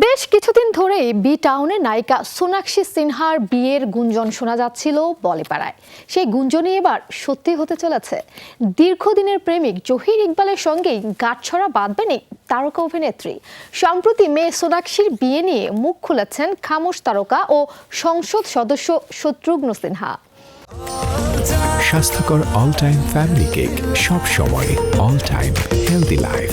বেশ কিছুদিন ধরেই বি টাউনে নায়িকা সোনাক্ষী সিনহার বিয়ের গুঞ্জন শোনা যাচ্ছিল বলে পাড়ায় সেই গুঞ্জনই এবার সত্যি হতে চলেছে। দীর্ঘদিনের প্রেমিক জহির ইকবালের সঙ্গেই গাঁটছড়া বাঁধবেন এই তারকা অভিনেত্রী। সম্প্রতি মেয়ে সোনাক্ষীর বিয়ে নিয়ে মুখ খুলেছেন খামোশ তারকা ও সংসদ সদস্য শত্রুঘ্ন সিনহা। স্বাস্থ্যকর অল টাইম ফ্যামিলি কেক সব সময় অল টাইম হেলদি লাইফ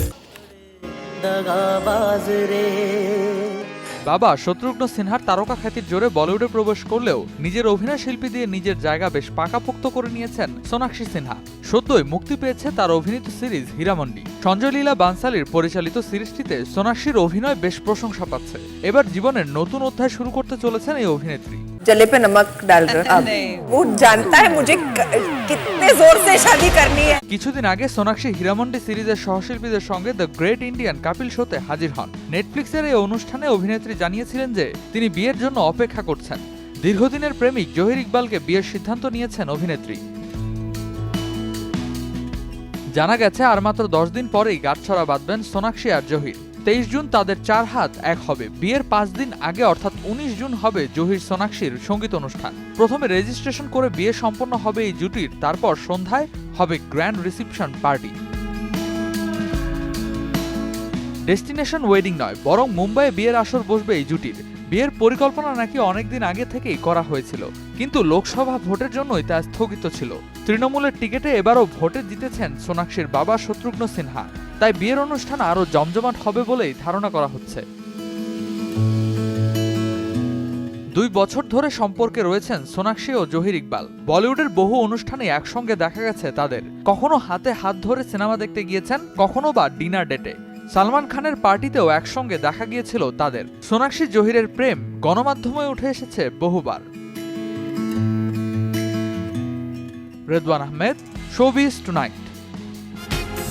বাবা, শত্রুঘ্ন সিনহার তারকা খ্যাতির জোরে বলিউডে প্রবেশ করলেও নিজের অভিনয় শিল্পী দিয়ে নিজের জায়গা বেশ পাকাপোক্ত করে নিয়েছেন সোনাক্ষী সিনহা। সদ্যই মুক্তি পেয়েছে তার অভিনীত সিরিজ হীরামন্ডি। সঞ্জয় লীলা বানসালির পরিচালিত সিরিজটিতে সোনাক্ষীর অভিনয় বেশ প্রশংসা পাচ্ছে। এবার জীবনের নতুন অধ্যায় শুরু করতে চলেছেন এই অভিনেত্রী। जले पे नमक डाल रहे अब वो जानता है मुझे क- कितने जोर से शादी करनी है কিছুদিন আগে সোনাক্ষী হীরামন্ডি সিরিজের সহশিল্পীদের সঙ্গে দ্য গ্রেট ইন্ডিয়ান কাপিল শোতে হাজির হন নেটফ্লিক্সের এই অনুষ্ঠানে অভিনেত্রী জানিয়েছিলেন যে তিনি বিয়ের জন্য অপেক্ষা করছেন দীর্ঘদিনের প্রেমিক জহির ইকবালকে বিয়ের সিদ্ধান্ত নিয়েছেন অভিনেত্রী জানা গেছে আর মাত্র দশ দিন পরেই গাঁটছড়া বাঁধবেন সোনাক্ষী আর জহির তেইশ জুন তাদের চার হাত এক হবে। বিয়ের পাঁচ দিন আগে অর্থাৎ উনিশ জুন হবে জহির সোনাক্ষীর সংগীত অনুষ্ঠান। প্রথমে রেজিস্ট্রেশন করে বিয়ে সম্পন্ন হবে এই জুটির, তারপর সন্ধ্যায় হবে grand reception party destination wedding নয়, বরং মুম্বাইয়ে বিয়ের আসর বসবে এই জুটির। বিয়ের পরিকল্পনা নাকি অনেকদিন আগে থেকেই করা হয়েছিল, কিন্তু লোকসভা ভোটের জন্যই তা স্থগিত ছিল। তৃণমূলের টিকিটে এবারও ভোটে জিতেছেন সোনাক্ষীর বাবা শত্রুঘ্ন সিনহা। তাই বিয়ের অনুষ্ঠান আরও জমজমাট হবে বলেই ধারণা করা হচ্ছে। দুই বছর ধরে সম্পর্কে রয়েছেন সোনাক্ষী ও জহির ইকবাল। বলিউডের বহু অনুষ্ঠানে একসঙ্গে দেখা গেছে তাদের। কখনো হাতে হাত ধরে সিনেমা দেখতে গিয়েছেন, কখনো বা ডিনার ডেটে। সালমান খানের পার্টিতেও একসঙ্গে দেখা গিয়েছিল তাদের। সোনাক্ষী জহিরের প্রেম গণমাধ্যমে উঠে এসেছে বহুবার। Redwan Ahmed, showbiz tonight.